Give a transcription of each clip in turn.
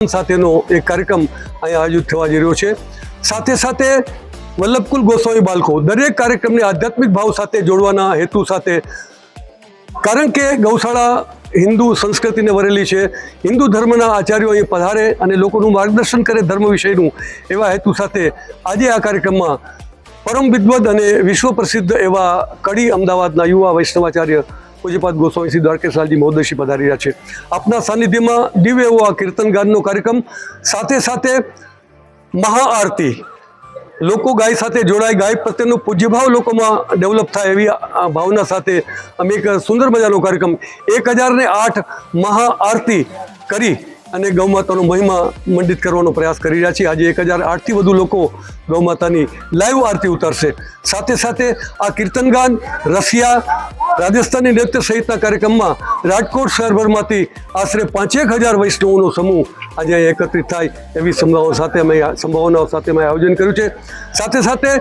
સાથેનો એક કાર્યક્રમ અહીંયા આયોજિત થવા જઈ રહ્યો છે. સાથે સાથે વલ્લભકુલ ગોસ્વામી બાળકો, દરેક કાર્યક્રમને આધ્યાત્મિક ભાવ સાથે જોડવાના હેતુ સાથે. કારણ કે ગૌશાળા હિન્દુ સંસ્કૃતિને વરેલી છે. હિન્દુ ધર્મના આચાર્યો અહીં પધારે અને લોકોનું માર્ગદર્શન કરે ધર્મ વિષયનું એવા હેતુ સાથે આજે આ કાર્યક્રમમાં પરમ વિદ્વદ અને વિશ્વ પ્રસિદ્ધ એવા કડી અમદાવાદના યુવા વૈષ્ણવાચાર્ય પૂજ્યપાદ ગોસ્વામી શ્રી દ્વારકેશલાલજી મહોદયશ્રી પધારી રહ્યા છે. આપના સાનિધ્યમાં દિવ્ય એવો આ કીર્તન ગાનનો કાર્યક્રમ. સાથે સાથે મહાઆરતી લોકો ગાય સાથે જોડાય, ગાય પ્રત્યેનો પૂજ્યભાવ લોકોમાં ડેવલપ થાય એવી ભાવના સાથે અમે એક સુંદર મજાનો કાર્યક્રમ. એક હજારને આઠ મહાઆરતી કરી. અને ગૌમાતાનો મહિમા મંડિત કરવાનો પ્રયાસ કરી રહ્યા છીએ આજે એક હજાર આઠથી વધુ લોકો ગૌમાતાની લાઈવ આરતી ઉતારશે. સાથે સાથે આ કીર્તનગાન રશિયા રાજસ્થાની નૃત્ય સહિતના કાર્યક્રમમાં રાજકોટ શહેરભરમાંથી આશરે પાંચેક હજાર વૈષ્ણવોનો સમૂહ આજે એકત્રિત થાય એવી સંભાવના સાથે અમે સંભાવનાઓ સાથે અમે આયોજન કર્યું છે. સાથે સાથે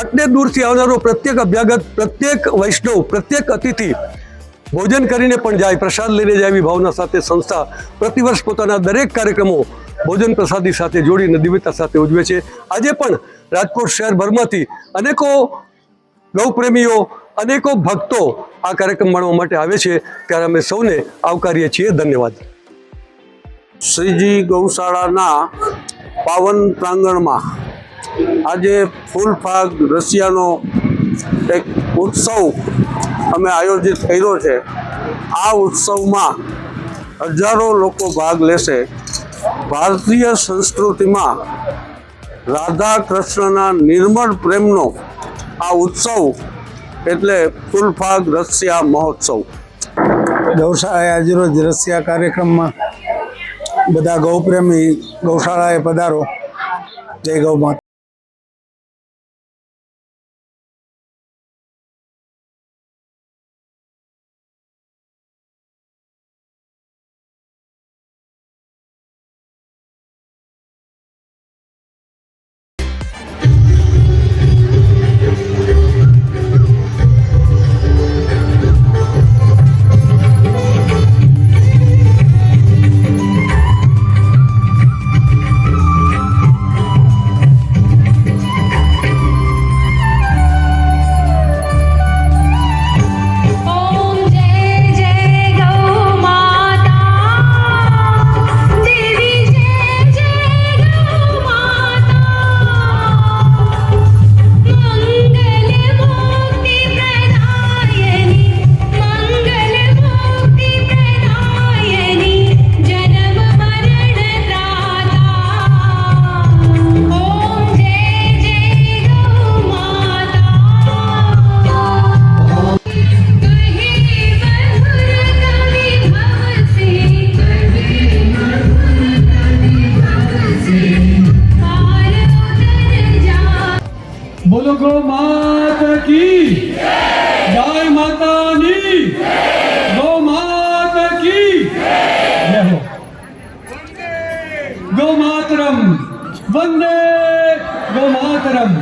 આટલે દૂરથી આવનારો પ્રત્યેક અભ્યાગત, પ્રત્યેક વૈષ્ણવ, પ્રત્યેક અતિથિ ભોજન કરીને પણ જાય, પ્રસાદ લઈને જાય એવી ભાવના સાથે સંસ્થા પ્રતિવર્ષ પોતાના દરેક કાર્યક્રમો ભોજન પ્રસાદી સાથે જોડીને દિવ્યતા સાથે ઉજવે છે. આજે પણ રાજકોટ શહેરભરમાંથી અનેકો ગૌપ્રેમીઓ, અનેકો ભક્તો આ કાર્યક્રમ માણવા માટે આવે છે. ત્યારે અમે સૌને આવકારીએ છીએ. ધન્યવાદ. શ્રીજી ગૌશાળાના પાવન પ્રાંગણમાં આજે ફૂલ ફાગ રશિયાનો એક ઉત્સવ અમે આયોજિત કર્યો છે. આ ઉત્સવમાં હજારો લોકો ભાગ લેશે. ભારતીય સંસ્કૃતિમાં રાધા કૃષ્ણના નિર્મળ પ્રેમનો આ ઉત્સવ એટલે ફૂલફાગ રસિયા મહોત્સવ. ગૌશાળાએ આજરોજ રસિયા કાર્યક્રમમાં બધા ગૌપ્રેમી ગૌશાળાએ પધારો. જય ગૌ ગો માતા કી જય. માતાની ગો માતા કી જય. હો. ગો માતરમ વંદે ગો માતરમ